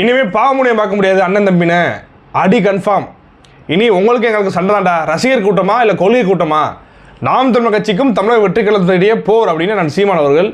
இனிமேல் பாவமுனையை பார்க்க முடியாது அண்ணன் தம்பின்னு அடி கன்ஃபார்ம் இனி உங்களுக்கு எங்களுக்கு சண்டை தாண்டா ரசிகர் கூட்டமா இல்லை கொள்கை கூட்டமா? நாம் தமிழ் கட்சிக்கும் தமிழக வெற்றிக்கலத்திடையே போர் அப்படின்னு நான் சீமான் அவர்கள்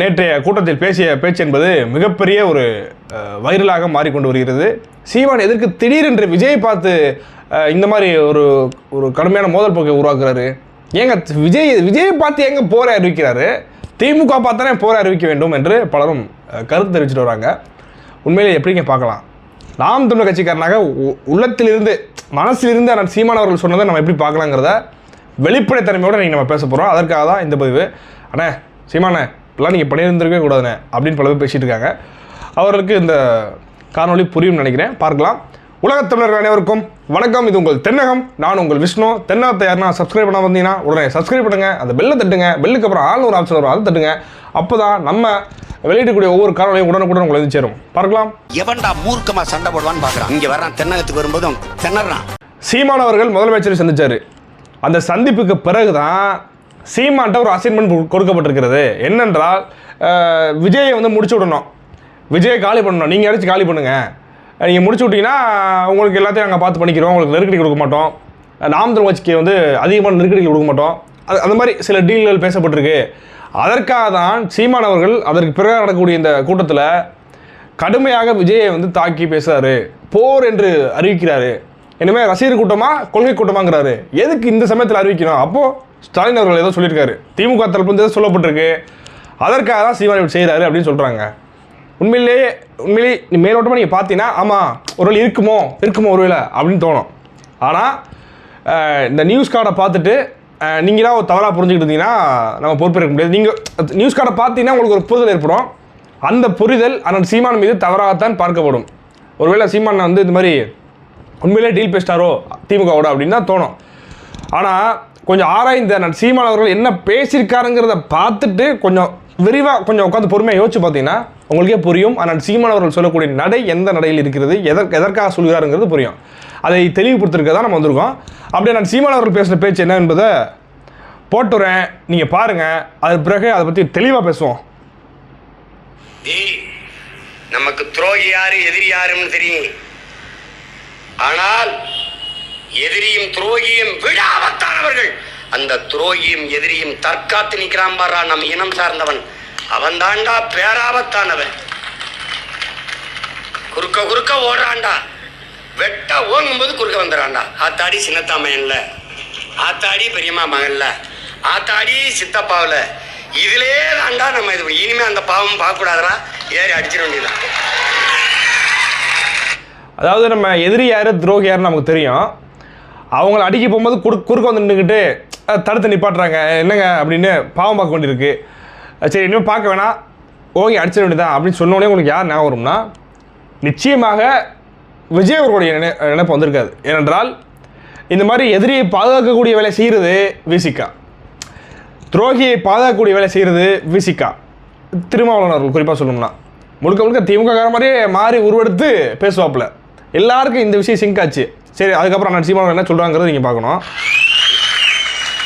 நேற்றைய கூட்டத்தில் பேசிய பேச்சு என்பது மிகப்பெரிய ஒரு வைரலாக மாறிக்கொண்டு வருகிறது. சீமான் எதற்கு திடீரென்று விஜயை பார்த்து இந்த மாதிரி ஒரு ஒரு கடுமையான மோதல் போக்கை உருவாக்குறாரு? ஏங்க விஜய் விஜயை பார்த்து எங்க போரை அறிவிக்கிறாரு? திமுக பார்த்தானே போரை அறிவிக்க வேண்டும் என்று பலரும் கருத்து தெரிவிச்சுட்டு வராங்க. உண்மையிலே எப்படிங்க பார்க்கலாம்? நாம் தமிழர் கட்சிக்காரனாக உ- உள்ளத்திலிருந்து மனசிலிருந்து அண்ணன் சீமான் அவர்கள் சொன்னதை நம்ம எப்படி பார்க்கலாங்கிறத வெளிப்படைத்தன்மையோடு நீங்கள் நம்ம பேச போகிறோம் அதற்காக தான் இந்த பதிவு. அண்ணே சீமானே இப்பெல்லாம் நீங்கள் பண்ணியிருந்திருக்கவே கூடாதுண்ணே அப்படின்னு பல பேர் பேசிகிட்டு இருக்காங்க. அவர்களுக்கு இந்த காணொளி புரியும் நினைக்கிறேன். பார்க்கலாம். உலகத் தமிழர்கள் அனைவருக்கும் வணக்கம். இது உங்கள் தென்னகம். நான் உங்கள் விஷ்ணு. தென்னகத்தை யாருன்னா சப்ஸ்கிரைப் பண்ண வந்தீங்கன்னா உடனே சப்ஸ்கிரைப் பண்ணுங்க. அந்த பெல்லை தட்டுங்க. பெல்லுக்கு அப்புறம் ஆள் ஒரு ஆப்ஷன் வரும். அதை தட்டுங்க. அப்போ தான் நம்ம வெளியிடக்கூடிய ஒவ்வொரு காணொலியும் உடனுக்குடன் உங்களை வந்து சேரும். பார்க்கலாம். எவன்டா மூர்க்கமா சண்டை போடுவான்னு பாக்குறான். இங்க வர்றான். தென்னகத்துக்கு வரும்போது அவன் திணறான். சீமான் அவர்கள் முதலமைச்சரை சந்திச்சாரு. அந்த சந்திப்புக்கு பிறகுதான் சீமான்ட்ட ஒரு அசைன்மெண்ட் கொடுக்கப்பட்டிருக்கிறது. என்னென்றால் விஜயை வந்து முடிச்சு விடணும். விஜயை காலி பண்ணணும். நீங்கள் அடிச்சு காலி பண்ணுங்க. நீங்கள் முடிச்சு விட்டீங்கன்னா உங்களுக்கு எல்லாத்தையும் நாங்கள் பார்த்து பண்ணிக்கிறோம். உங்களுக்கு நெருக்கடி கொடுக்க மாட்டோம். நாம் வாட்சிக்கு வந்து அதிகமான நெருக்கடி கொடுக்க மாட்டோம். அது அந்த மாதிரி சில டீல்கள் பேசப்பட்டிருக்கு. அதற்காக தான் சீமான் அவர்கள் அதற்கு பிறகு நடக்கக்கூடிய இந்த கூட்டத்தில் கடுமையாக விஜயை வந்து தாக்கி பேசுகிறாரு போர் என்று அறிவிக்கிறாரு. இனிமேல் ரசிகர் கூட்டமாக கொள்கை கூட்டமாங்கிறாரு. எதுக்கு இந்த சமயத்தில் அறிவிக்கணும்? அப்போது ஸ்டாலின் அவர்கள் ஏதோ சொல்லியிருக்காரு. திமுக தரப்பு வந்து ஏதோ சொல்லப்பட்டிருக்கு. அதற்காக தான் சீமான் இப்படி செய்கிறாரு அப்படின்னு சொல்கிறாங்க உண்மையிலேயே உண்மையிலேயே நீ மேலோட்டமாக நீங்கள் பார்த்தீங்கன்னா ஆமாம் ஒருவேளை இருக்குமோ இருக்குமோ ஒருவேளை அப்படின்னு தோணும். ஆனால் இந்த நியூஸ் கார்டை பார்த்துட்டு நீங்களாக ஒரு தவறாக புரிஞ்சுக்கிட்டு இருந்தீங்கன்னா நம்ம பொறுப்பேற்க முடியாது. நீங்கள் நியூஸ் கார்டை பார்த்தீங்கன்னா உங்களுக்கு ஒரு புரிதல் ஏற்படும். அந்த புரிதல் அந்த சீமான் மீது தவறாகத்தான் பார்க்கப்படும். ஒருவேளை சீமான் வந்து இந்த மாதிரி உண்மையிலே டீல் பேசிட்டாரோ திமுகவோட அப்படின்னு தான் தோணும். ஆனால் கொஞ்சம் ஆராய்ந்த நான் சீமான் அவர்கள் என்ன பேசியிருக்காருங்கிறத பார்த்துட்டு கொஞ்சம் விரிவாக கொஞ்சம் உட்காந்து பொறுமையாக யோசிச்சு பார்த்தீங்கன்னா உங்களுக்கே புரியும். ஆனால் சீமான் அவர்கள் சொல்லக்கூடிய நடை எந்த நடையில் இருக்கிறது எதற்கு எதற்காக சொல்கிறாருங்கிறது புரியும். அதை தெளிவுபடுத்திருக்க தான் நம்ம வந்திருக்கோம். அப்படியே நான் சீமான் அவர்கள் பேசுகிற பேச்சு என்ன என்பதை போட்டுறேன். நீங்கள் பாருங்கள் அது பிறகு அதை பற்றி தெளிவாக பேசுவோம். நமக்கு துரோகி யாரு எதிரி யாருன்னு தெரியும். ஆனால் எதிரியும் துரோகியும் விடாமத்தானவர்கள். அந்த துரோகியும் எதிரியும் தற்காத்து நிற்கிறான் பாரா நம் இனம் சார்ந்தவன். அவன் தாண்டா பேராபத்தானவன். குறுக்க குறுக்க ஓடுறான்டா. வெட்ட ஓங்கும்போது குறுக்க வந்துடுறான்டா. ஆத்தாடி சின்னத்தாமையன்ல ஆத்தாடி பெரியம்மா மகன்ல. ஆத்தாடி சித்தப்பாவில். இதிலே தாண்டா நம்ம இது இனிமே அந்த பாவம் பார்க்கக்கூடாதுடா. ஏறி அடிச்சிட வேண்டியதான் அதாவது நம்ம எதிரி யார் துரோகி யாருன்னு நமக்கு தெரியும். அவங்கள அடிக்க போகும்போது குறு குறுக்க வந்து நின்றுக்கிட்டு தடுத்து நிப்பாட்டுறாங்க. என்னங்க? அப்படின்னு பாவம் பார்க்க வேண்டியிருக்கு. சரி இனிமேல் பார்க்க வேணாம். ஓகே அடிச்சிட வேண்டியதான் அப்படின்னு சொன்ன உடனே உங்களுக்கு யார் ஞாபகம் வரும்னா நிச்சயமாக விஜய் அவர்களுடைய நினை நினைப்பு வந்திருக்காது. ஏனென்றால் இந்த மாதிரி எதிரியை பாதுகாக்கக்கூடிய வேலை செய்கிறது விசிகா துரோகியை பாதுகாக்கக்கூடிய வேலை செய்கிறது விசிகா திருமாவளவன் அவர்கள் குறிப்பாக சொல்லணும்னா. முழுக்க முழுக்க திமுக கார மாதிரியே மாறி உருவெடுத்து பேசுவாப்புல. எல்லாருக்கும் இந்த விஷயம் சிங்க் ஆச்சு. சரி அதுக்கப்புறம் நான் சீமானவர் என்ன சொல்கிறாங்கிறத நீங்கள் பார்க்கணும்.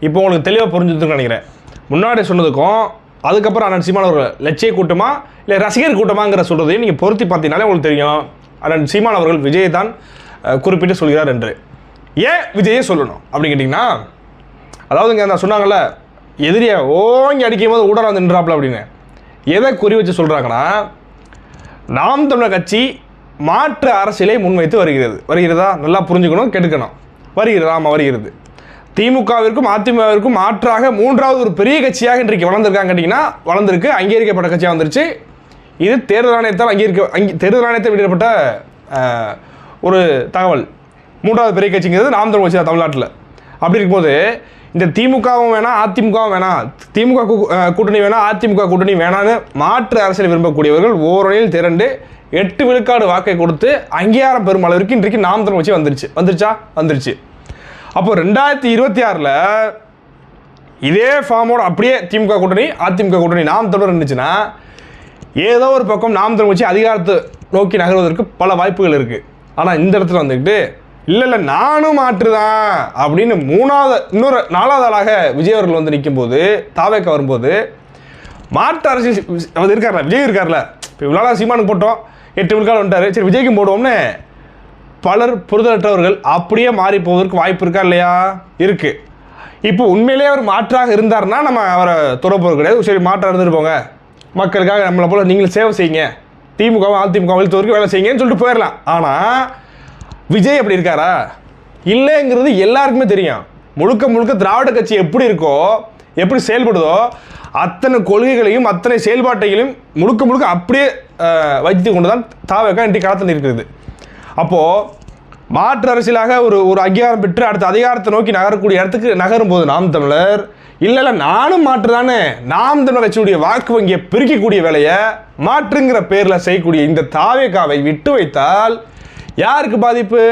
இப்போ உங்களுக்கு தெளிவாக புரிஞ்சுதுன்னு நினைக்கிறேன். முன்னாடி சொன்னதுக்கும் அதுக்கப்புறம் அண்ணன் சீமானவர்கள் லட்சிய கூட்டமா இல்லை ரசிகர் கூட்டமாங்கிற சொல்கிறதையும் நீங்கள் பொருத்தி பார்த்தீங்கனாலே உங்களுக்கு தெரியும். அண்ணன் சீமான் அவர்கள் விஜயை தான் குறிப்பிட்டு சொல்கிறார் என்று. ஏன் விஜயை சொல்லணும்? அப்படின்னு கேட்டிங்கன்னா அதாவதுங்க நான் சொன்னாங்கல்ல எதிரியை ஓங்கி அடிக்கும் போது ஊடரா வந்து நின்றாப்புல அப்படின்னு. எதை குறி வச்சு சொல்கிறாங்கன்னா நாம் தமிழர் கட்சி மாற்று அரசியலை முன்வைத்து வருகிறது. வருகிறதா? நல்லா புரிஞ்சுக்கணும் கெடுக்கணும் வருகிறது? ஆமாம் வருகிறது. திமுகவிற்கும் அதிமுகவிற்கும் மாற்றாக மூன்றாவது ஒரு பெரிய கட்சியாக இன்றைக்கு வளர்ந்துருக்காங்க கேட்டிங்கன்னா வளர்ந்துருக்கு. அங்கீகரிக்கப்பட்ட கட்சியாக வந்துருச்சு. இது தேர்தல் ஆணையத்தால் அங்கீகரிக்க அங்கே தேர்தல் ஆணையத்தை வெளியிடப்பட்ட ஒரு தகவல். மூன்றாவது பெரிய கட்சிங்கிறது நாம் தமிழ் கட்சி தமிழ்நாட்டில். அப்படி இருக்கும்போது இந்த திமுகவும் வேணாம் அதிமுகவும் வேணாம் திமுக கூட்டணி வேணாம் அதிமுக கூட்டணி வேணான்னு மாற்று அரசியல் விரும்பக்கூடியவர்கள் ஓரணியில் திரண்டு எட்டு விழுக்காடு வாக்கை கொடுத்து அங்கீகாரம் பெறும் அளவிற்கு இன்றைக்கு நாம் தமிழ் கட்சி வந்துருச்சு. வந்துருச்சா? வந்துருச்சு. அப்போ ரெண்டாயிரத்தி இருபத்தி ஆறில் இதே ஃபார்மோட அப்படியே திமுக கூட்டணி அதிமுக கூட்டணி நாம் தொடர் இருந்துச்சுன்னா ஏதோ ஒரு பக்கம் நாம் தமிழ் வச்சு அதிகாரத்தை நோக்கி நகர்வதற்கு பல வாய்ப்புகள் இருக்குது ஆனால் இந்த இடத்துல வந்துக்கிட்டு இல்லை இல்லை நானும் மாற்றுதான் அப்படின்னு மூணாவது இன்னொரு நாலாவது ஆளாக விஜய் அவர்கள் வந்து நிற்கும்போது தாவேக்க வரும்போது மாற்று அரசியல் அவர் இருக்கார்ல விஜய் இருக்கார்ல. இப்போ இவ்வளோ சீமானுக்கு போட்டோம் எட்டு விழுக்காடு வந்துட்டார். சரி விஜய்க்கும் போடுவோம்னு பலர் புரிதலற்றவர்கள் அப்படியே மாறி போவதற்கு வாய்ப்பு இருக்கா இல்லையா? இருக்கு. இப்போ உண்மையிலேயே அவர் மாற்றாக இருந்தாருன்னா நம்ம அவரை துறப்போறது கிடையாது. சரி மாற்றாக இருந்துட்டு போங்க. மக்களுக்காக நம்மளை போல நீங்களும் சேவை செய்யுங்க. திமுகவும் அதிமுக இழுத்தவருக்கு வேலை செய்யுங்கன்னு சொல்லிட்டு போயிடலாம் ஆனால் விஜய் அப்படி இருக்காரா? இல்லைங்கிறது எல்லாருக்குமே தெரியும். முழுக்க முழுக்க திராவிட கட்சி எப்படி இருக்கோ எப்படி செயல்படுதோ அத்தனை கொள்கைகளையும் அத்தனை செயல்பாட்டைகளையும் முழுக்க முழுக்க அப்படியே வைத்து கொண்டு தான் தாவக இன்றைக்கு களத்தில் இருக்கிறது அப்போது மாற்று அரசியலாக ஒரு ஒரு அங்கீகாரம் பெற்று அடுத்த அதிகாரத்தை நோக்கி நகரக்கூடிய இடத்துக்கு நகரும் போது நாம் தமிழர் இல்லை இல்லை நானும் மாற்று தானே. நாம் தமிழர் கட்சியுடைய வாக்கு வங்கியை பிரிக்கக்கூடிய வேலையை மாற்றுங்கிற பேரில் செய்யக்கூடிய இந்த தாவேக்காவை விட்டு வைத்தால் யாருக்கு பாதிப்பு?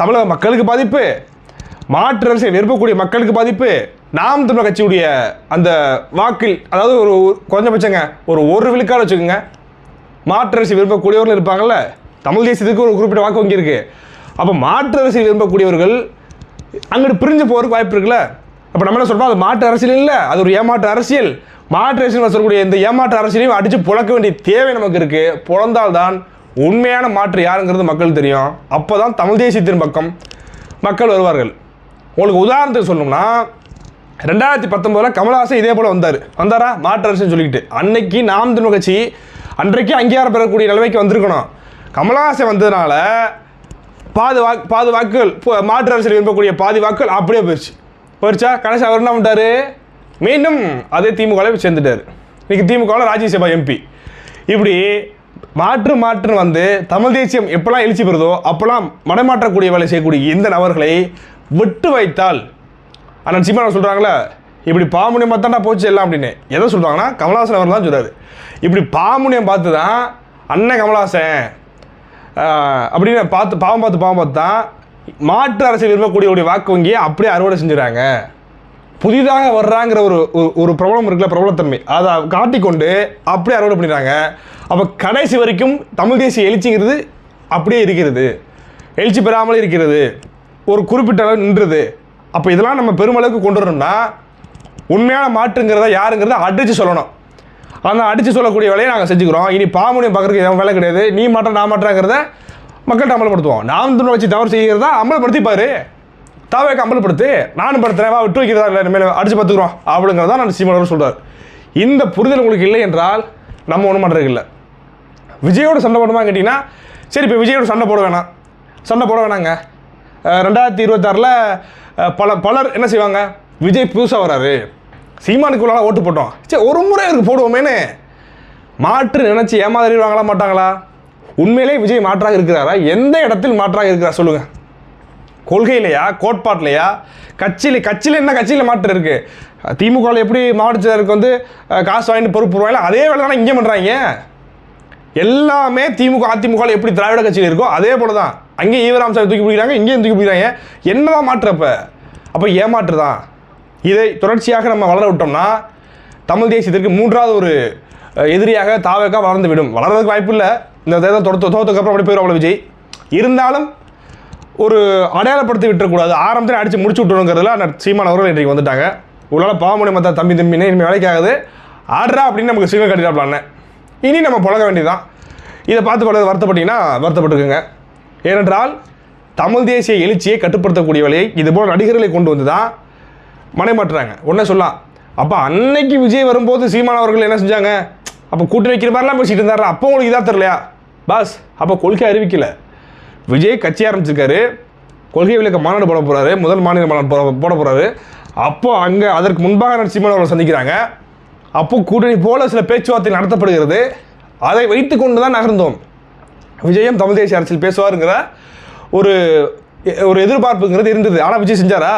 தமிழக மக்களுக்கு பாதிப்பு. மாற்று அரசியல் விரும்பக்கூடிய மக்களுக்கு பாதிப்பு. நாம் தமிழர் கட்சியுடைய அந்த வாக்கில் அதாவது ஒரு ஒரு ஒரு ஒரு விழுக்காடு வச்சுக்கோங்க. மாற்று அரசியல் விரும்பக்கூடியவர்கள் இருப்பாங்கல்ல. தமிழ் தேசியத்துக்கு ஒரு குறிப்பிட்ட வாக்கு வங்கி இருக்குது அப்போ மாற்று அரசியல் விரும்பக்கூடியவர்கள் அங்கிட்டு பிரிஞ்சு போகிறதுக்கு வாய்ப்பு இருக்குல்ல? அப்போ நம்ம என்ன சொல்றோம்? அது மாற்று அரசியல் இல்லை. அது ஒரு ஏமாற்று அரசியல். மாற்று அரசியல் சொல்லக்கூடிய இந்த ஏமாற்று அரசியலையும் அடித்து புழக்க வேண்டிய தேவை நமக்கு இருக்குது புலந்தால்தான் உண்மையான மாற்று யாருங்கிறது மக்கள் தெரியும். அப்போ தான் தமிழ் தேசியத்தின் பக்கம் மக்கள் வருவார்கள். உங்களுக்கு உதாரணத்துக்கு சொல்லணும்னா ரெண்டாயிரத்தி பத்தொம்போதில் கமலஹாசன் இதே போல் வந்தார். வந்தாரா? மாற்று அரசுன்னு சொல்லிக்கிட்டு. அன்னைக்கு நாம் தமிழ் கட்சி அன்றைக்கு அங்கீகாரம் பெறக்கூடிய நிலைமைக்கு வந்திருக்கணும். கமலஹாசன் வந்ததுனால பாதி வாக்கு பாதி வாக்குகள் மாற்று அரசியல் விரும்பக்கூடிய பாதி வாக்குகள் அப்படியே போயிடுச்சு. போயிடுச்சா? கடைசி அவர் என்ன பண்ணிட்டாரு? மீண்டும் அதே திமுகவில் சேர்ந்துட்டார். இன்றைக்கி திமுகவில் ராஜ்யசபா எம்பி. இப்படி மாற்று மாற்று வந்து தமிழ் தேசியம் எப்பெல்லாம் எழுச்சி பெறுதோ அப்போல்லாம் மடமாற்றக்கூடிய வேலை செய்யக்கூடிய இந்த நபர்களை விட்டு வைத்தால் அண்ணன் சீமான் சொல்கிறாங்களே இப்படி பாமுனியம் பார்த்தாண்டா போச்சு எல்லாம் அப்படின்னு. எதை சொல்கிறாங்கன்னா கமலஹாசன் அவர் தான் சொல்கிறாரு இப்படி பாமுனியம் பார்த்து தான் அண்ணன் கமலஹாசன் அப்படின்னு பார்த்து பாவம் பார்த்து பாவம் பார்த்து தான் மாற்று அரசு விரும்பக்கூடிய வாக்கு வங்கியை அப்படியே அறுவடை செஞ்சுறாங்க. புதிதாக வர்றாங்கிற ஒரு ஒரு- ஒரு பிரபலம் இருக்குல்ல பிரபலத்தன்மை. அதை காட்டிக்கொண்டு அப்படியே அறுவடை பண்ணிடுறாங்க. அப்போ கடைசி வரைக்கும் தமிழ் தேசிய எழுச்சிங்கிறது அப்படியே இருக்கிறது. எழுச்சி பெறாமல் இருக்கிறது. ஒரு குறிப்பிட்ட அளவு நின்றுது. அப்போ இதெல்லாம் நம்ம பெருமளவுக்கு கொண்டு வரணும்னா உண்மையான மாற்றுங்கிறத யாருங்கிறத அடித்து சொல்லணும். அந்த அடித்து சொல்லக்கூடிய வேலையை நாங்கள் செஞ்சுக்கிறோம். இனி பாமுனியம் பார்க்குறதுக்கு எதுவும் வேலை கிடையாது. நீ மாற்ற நான் மாற்றங்கிறத மக்கள்கிட்ட அமல்படுத்துவோம். நாம் துணை வச்சு தவறு செய்கிறதா அமல்படுத்திப்பாரு தாவேக்கு அமல்படுத்து நானும் படுத்துறேன் வா விட்டு வைக்கிறதா இல்லை இனிமேல் அடித்து பார்த்துக்குறோம் அப்படிங்கிறதா நான் சீமானவர் சொல்கிறார் இந்த புரிதல் உங்களுக்கு இல்லை என்றால் நம்ம ஒன்றும் பண்ணுறதுக்கு இல்லை. விஜயோட சண்டை போடுமா கேட்டிங்கன்னா சரி இப்போ விஜயோட சண்டை போட வேணாம். சண்டை போட வேணாங்க. ரெண்டாயிரத்தி இருபத்தாறில் பல பலர் என்ன செய்வாங்க? விஜய் புதுசாக வராரு. சீமானுக்குள்ளால ஓட்டு போட்டோம். சரி ஒரு முறை இவருக்கு போடுவோமேனு. மாற்று நினைச்சு ஏமாறிடுவாங்களா மாட்டாங்களா? உண்மையிலே விஜய் மாற்றாக இருக்கிறாரா? எந்த இடத்தில் மாற்றாக இருக்கிறார் சொல்லுங்கள் கொள்கையிலையா கோட்பாட்டிலையா? கட்சியில் கட்சியில் என்ன கட்சியில் மாற்றம் இருக்கு? திமுகவில் எப்படி மாவட்ட செயலருக்கு வந்து காசு வாங்கிட்டு பொறுப்பு போடுவாங்களோ அதே வேலை தானே இங்கே பண்ணுறாங்க எல்லாமே திமுக அதிமுக எப்படி திராவிட கட்சியில் இருக்கோ அதே போல தான் அங்கேயும் ஈவராம்சாமி தூக்கி பிடிக்கிறாங்க இங்கேயும் தூக்கி பிடிக்கிறாங்க. என்னதான் மாற்று அப்போ? அப்போ ஏமாற்று தான் இதை தொடர்ச்சியாக நம்ம வளர விட்டோம்னா தமிழ் தேசியத்திற்கு மூன்றாவது ஒரு எதிரியாக தாவக்கா வளர்ந்து விடும் வளர்றதுக்கு வாய்ப்பு இல்லை. இந்த தேர்தல் தொடர்த்து தோத்துக்கு அப்புறம் அப்படி போயிடும் அவ்வளோ விஜய். இருந்தாலும் ஒரு அடையாளப்படுத்தி விட்டுறக்கூடாது. ஆரம்பத்தில் அடித்து முடிச்சு விட்டுருங்கிறதுல நான் சீமான் அவர்கள் இன்றைக்கு வந்துட்டாங்க. உங்களால் முடியும் மற்ற தம்பி தம்பினே இனிமேல் வேலைக்காகுது ஆடுறா அப்படின்னு நமக்கு சிக்னல் கட்டிடாப்லான்னு இனி நம்ம புழங்க வேண்டியதுதான். இதை பார்த்து பல வருத்தப்பட்டீங்கன்னா வருத்தப்பட்டுக்குங்க. ஏனென்றால் தமிழ் தேசிய எழுச்சியை கட்டுப்படுத்தக்கூடிய வழியை இதுபோல் நடிகர்களை கொண்டு வந்து தான் மனைமாட்டுறாங்க. ஒன்றே சொல்லலாம். அப்போ அன்னைக்கு விஜய் வரும்போது சீமான் அவர்கள் என்ன செஞ்சாங்க? அப்போ கூட்டி வைக்கிற மாதிரிலாம் பேசிட்டு இருந்தாரா. அப்போ உங்களுக்கு இதாக தெரியலையா? பாஸ் அப்போ கொள்கை அறிவிக்கல. விஜய் கட்சி ஆரம்பிச்சிருக்காரு. கொள்கை விளக்க மாநாடு போட போகிறாரு முதல் மாநில மாநாடு போட போட போகிறாரு அப்போ அங்கே அதற்கு முன்பாக சீமான் அவர்கள் சந்திக்கிறாங்க. அப்போ கூட்டணி போல சில பேச்சுவார்த்தை நடத்தப்படுகிறது. அதை வைத்துக்கொண்டு தான் நகர்ந்தோம். விஜயம் தமிழ் தேசிய அரசியல் பேசுவாருங்கிற ஒரு ஒரு எதிர்பார்ப்புங்கிறது இருந்தது. ஆனால் விஜய் செஞ்சாரா?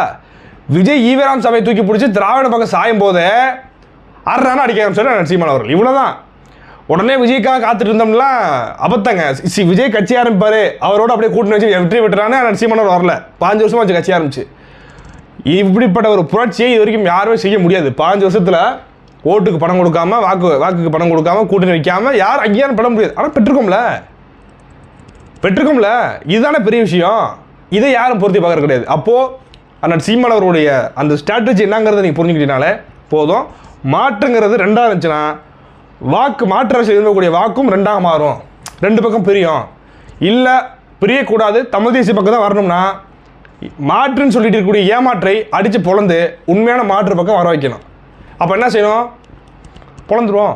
விஜய் ஈவராம் சபையை தூக்கி பிடிச்சி திராவிட பக்கம் சாயும் போது அறான அடிக்க ஆரம்பிச்சாரு நரசிம்மன் அவர்கள். இவ்வளோதான் உடனே விஜய்க்காக காத்துட்டு இருந்தோம்னா அபத்தங்க. சி விஜய் கட்சி ஆரம்பிப்பாரு. அவரோட அப்படியே கூட்டணி வச்சு வெற்றி பெற்றானே நரசிம்மன் அவர் வரல. பாஞ்சு வருஷமா வச்சு கட்சி ஆரம்பிச்சு. இப்படிப்பட்ட ஒரு புரட்சியை இது வரைக்கும் யாருமே செய்ய முடியாது. பாஞ்சு வருஷத்தில் ஓட்டுக்கு பணம் கொடுக்காம வாக்கு வாக்குக்கு பணம் கொடுக்காம கூட்டணி வைக்காம யார் அங்கேயாரும் பட முடியாது. ஆனால் பெற்றுக்கோம்ல. பெற்றுக்கோம்ல. இதுதானே பெரிய விஷயம். இதை யாரும் பொருத்தி பார்க்கறது கிடையாது. அப்போது அண்ணன் சீமான் அவருடைய அந்த ஸ்ட்ராட்டஜி என்னங்கிறத நீங்கள் புரிஞ்சுக்கிட்டீங்கனாலே போதும். மாற்றுங்கிறது ரெண்டாக இருந்துச்சுன்னா வாக்கு மாற்று அரசியல் இருக்கக்கூடிய வாக்கும் ரெண்டாக மாறும். ரெண்டு பக்கம் பிரியும். இல்லை பிரியக்கூடாது தமிழ் தேசிய பக்கம் தான் வரணும்னா மாற்றுன்னு சொல்லிட்டு இருக்கக்கூடிய ஏமாற்றை அடித்து பொழந்து உண்மையான மாற்று பக்கம் வர வைக்கணும். அப்போ என்ன செய்யணும்? பொழந்துருவோம்.